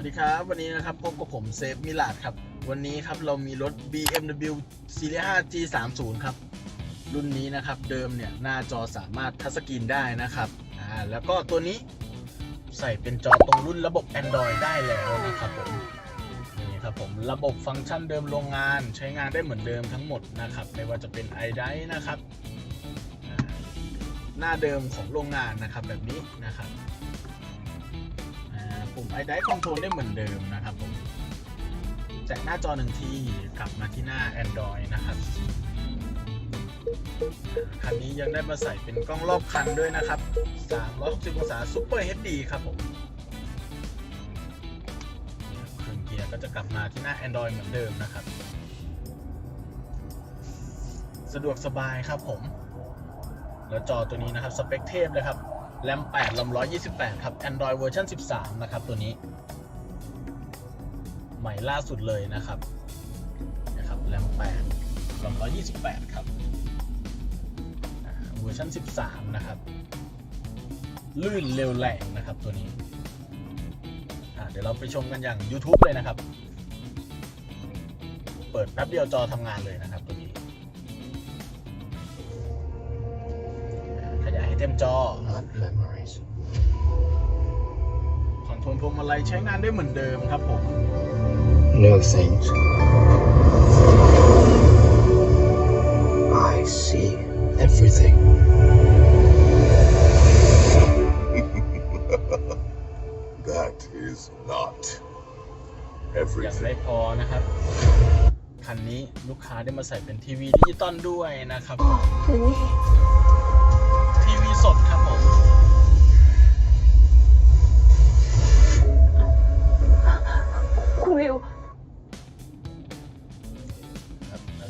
วัสดีครับ วันนี้นะครับพบกับผมเซฟมิลาดครับ วันนี้ครับเรามีรถ BMW Series 5 G30 ครับ รุ่นนี้นะครับเดิมเนี่ยหน้าจอสามารถทัชสกรีนได้นะครับอ่าแล้วก็ตัวนี้ใส่เป็นจอตรงรุ่นระบบ Android ได้แล้วนะครับผมนี่ครับผมระบบฟังก์ชันเดิมโรงงานใช้งานได้เหมือนเดิมทั้งหมดนะครับไม่ว่าจะเป็น i d i นะครับหน้าเดิมของโรงงานนะครับแบบนี้นะครับ ปุ่ม i d i Control ได้เหมือนเดิมนะครับผมแตะหน้าจอหนึ่งทีกลับมาที่หน้า Android นะครับคันนี้ยังได้มาใส่เป็นกล้องรอบคันด้วยนะครับ360องศา Super HD ครับผมเครื่องเกียร์ก็จะกลับมาที่หน้า Android เหมือนเดิมนะครับ สะดวกสบายครับผม แล้วจอตัวนี้นะครับ สเปคเทพเลยครับ แรม8ลำ128 ครับ Android เวอร์ชัน13 นะครับ ตัวนี้ ใหม่ล่าสุดเลยนะครับนะครับแรม8ลำ128 ครับเวอร์ชัน13 นะครับ ลื่นเร็วแรงนะครับตัวนี้เดี๋ยวเราไปชมกันอย่าง YouTube เลยนะครับ เปิดแป๊บเดียวจอทำงานเลยนะครับตัว เต็มจอ not memories. คอนโทรลพวงมาลัยใช้งานได้เหมือนเดิมครับผม No things. I see everything. That is not อย่าง everything. ไม่พอนะครับ คันนี้ลูกค้าได้มาใส่เป็นทีวีดิจิตอลด้วยนะครับ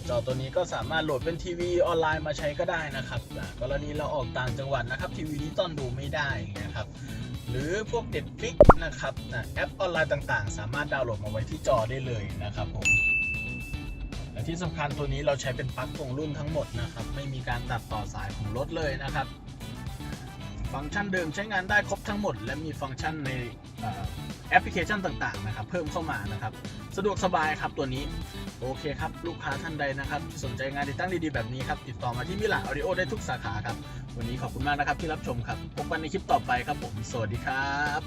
จอตัวนี้ก็สามารถโหลดเป็นทีวีออนไลน์มาใช้ก็ได้นะครับ กรณีเราออกต่างจังหวัดนะครับทีวีดิจิตอลดูไม่ได้อย่างเงี้ยครับหรือพวกเด็ดฟิกนะครับอะแอปออนไลน์ต่างๆ สามารถดาวน์โหลดมาไว้ที่จอได้เลยนะครับผมและที่สำคัญตัวนี้เราใช้เป็นปลั๊กตรงรุ่นทั้งหมดนะครับ ไม่มีการตัดต่อสายของรถเลยนะครับ ฟังก์ชันเดิมใช้งานได้ครบทั้งหมด และมีฟังก์ชันใน แอปพลิเคชันต่างๆนะครับเพิ่มเข้ามานะครับ สะดวกสบายครับตัวนี้ โอเคครับ ลูกค้าท่านใดนะครับ สนใจงานติดตั้งดีๆแบบนี้ครับ ติดต่อมาที่มิลาออดิโอได้ทุกสาขาครับ วันนี้ขอบคุณมากนะครับที่รับชมครับพบกันในคลิปต่อไปครับผม สวัสดีครับ